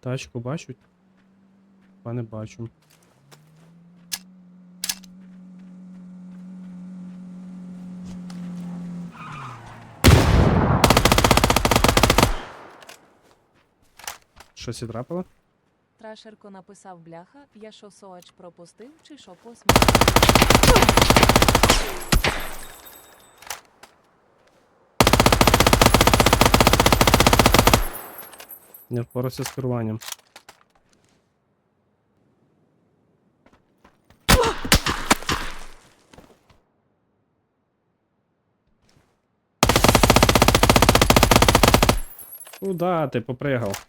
Тачку бачать? Па не бачу. Щось і? Трашерко написав бляха, я що соач пропустив, чи що посміх. Не впорався з керуванням. Куда ти попригав?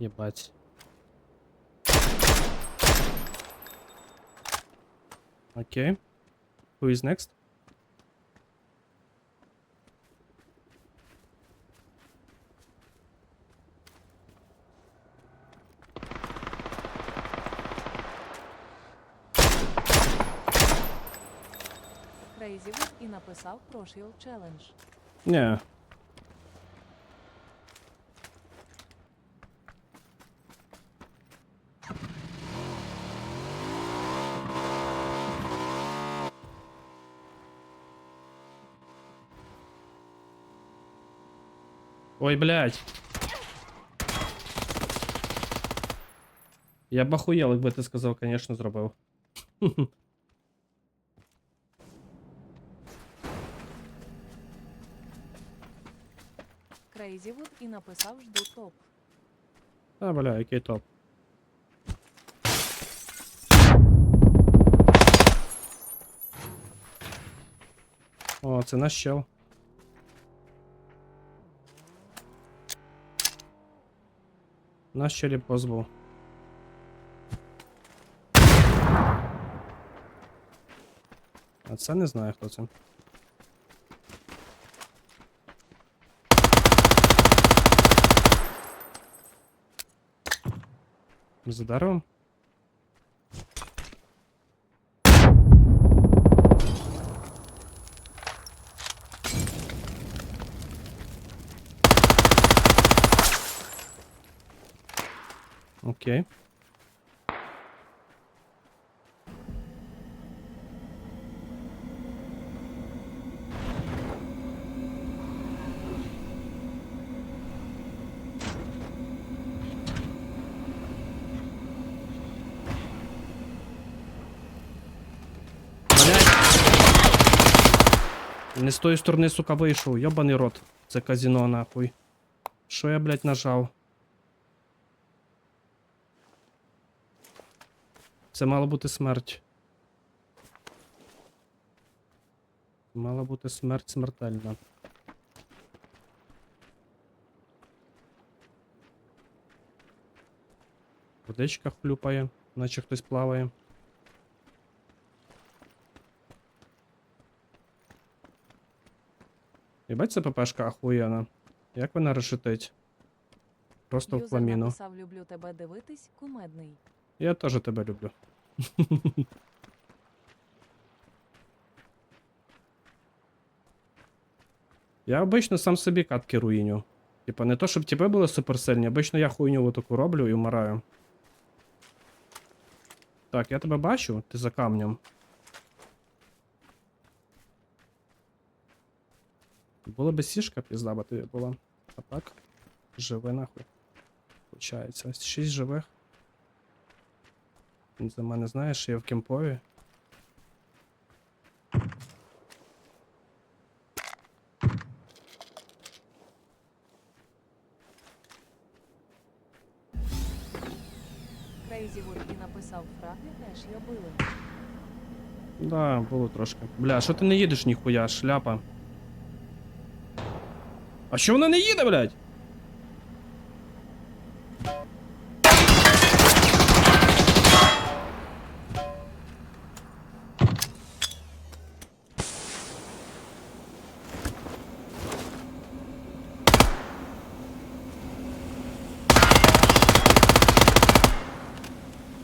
Єбать. Окей. Who is next? Крейзівуд і написав Прошіл челендж. Не. Ой, блядь. Я б охуєл, якби ти сказав, конечно, зробив. Крейзівуд і написав жду топ. А, бля, який топ. О, це наш чел. Наш челі був. А це не знаю, хто це. За деревом? Окей. Не з тої сторони, сука, вийшов. Йобаний рот. Це казіно, нахуй. Що я, блядь, нажав? Це мала бути смерть. Мала бути смерть смертельна. Водичка хлюпає, наче хтось плаває. Єбать, це ППшка ахуєна. Як вона решетить? Просто в Юзер пламіну. написав люблю тебе дивитись, кумедний. Я теж тебе люблю. я обично сам собі катки руїню. Типа не то, щоб тебе були суперсильні, обично я хуйню таку роблю і вмираю. Так, я тебе бачу, ти за камнем. Була би сішка, пізда би тобі була. А так, живи нахуй. Получається, ось шість живих. За мене знаєш, я в кемпові. Крейзівуд і написав фраги, теж я били. Да, було трошки. Бля, що ти не їдеш ніхуя, шляпа. А що вона не їде, блядь?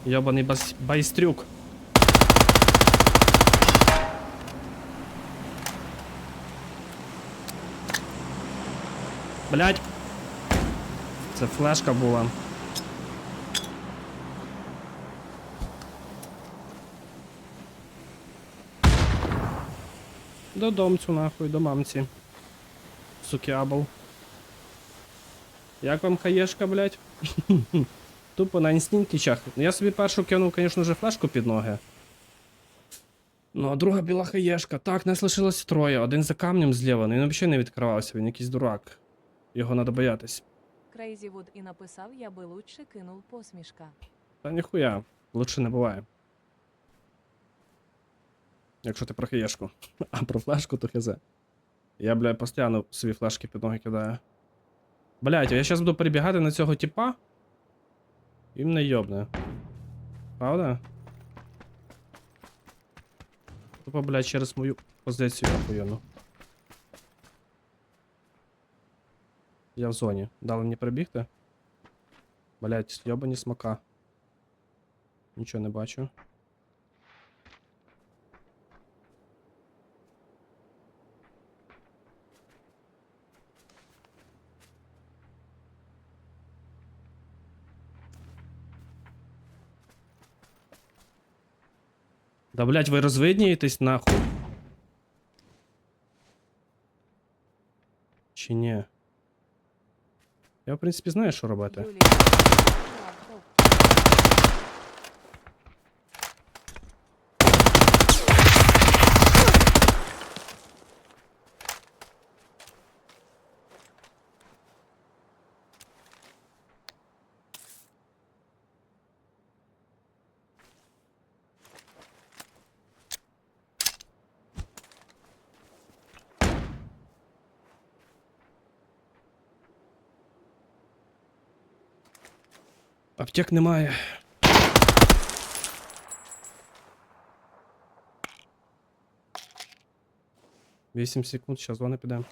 Йобаний бас... байстрюк. Блять. Це флешка була. До домцю нахуй, до мамці. Сукябл. Як вам хаєшка, блять? Тупо на інстинктічах. Ну я собі першу кинув, звісно вже флешку під ноги. Ну, а друга біла хаєшка. Так, нас лишилось троє. Один за камнем зліва, ну він взагалі не відкривався, він якийсь дурак. Його треба боятись. Крейзі Вуд і написав, я би лучше кинув посмішка. Та ніхуя, лучше не буває. Якщо ти про хаєшку. А про флешку, то хз. Я, бля, постійно собі флешки під ноги кидаю. Блять, я зараз буду перебігати на цього типа. І мене йобне. Правда? Тупо, блядь, через мою позицію охуєнну. Я в зоні. Дали мені перебігти? Блять, йобані смака. Нічого не бачу. Да блять, ви розвиднієтесь нахуй. Чи ні? Я, в принципі, знаю, що робити. Юлія. Аптек немає. Вісім секунд, зараз вони підемо.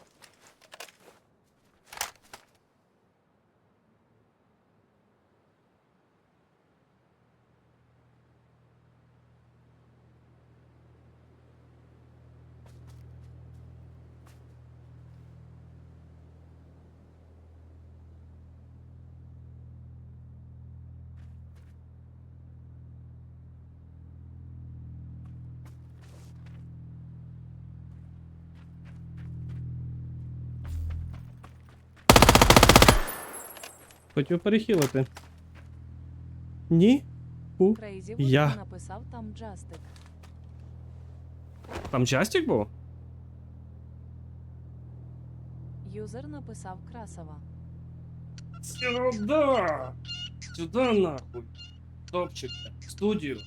Хотів перехилити. Ні? У. Крейзі Я. написав там Джастик. Там джастик був? Юзер написав Красова. Сюда! Сюда нахуй! Топчик, в студію.